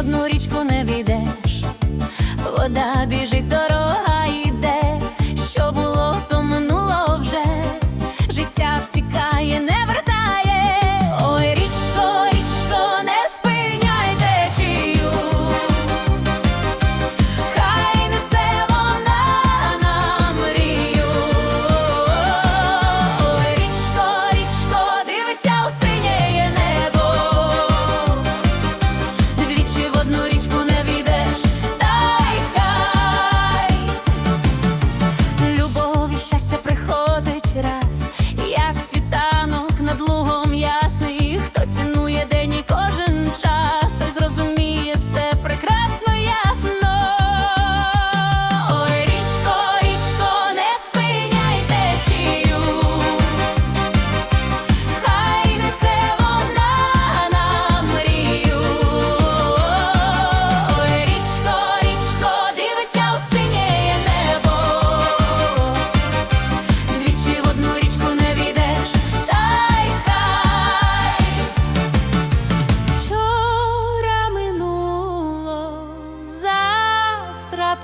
одну річку не війдеш, вода біжить до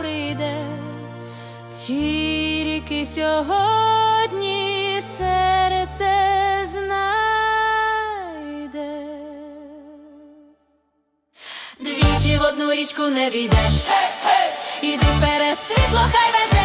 прийде, тільки сьогодні серце знайде. Двічі в одну річку не війдеш, іди вперед, світло хай веде.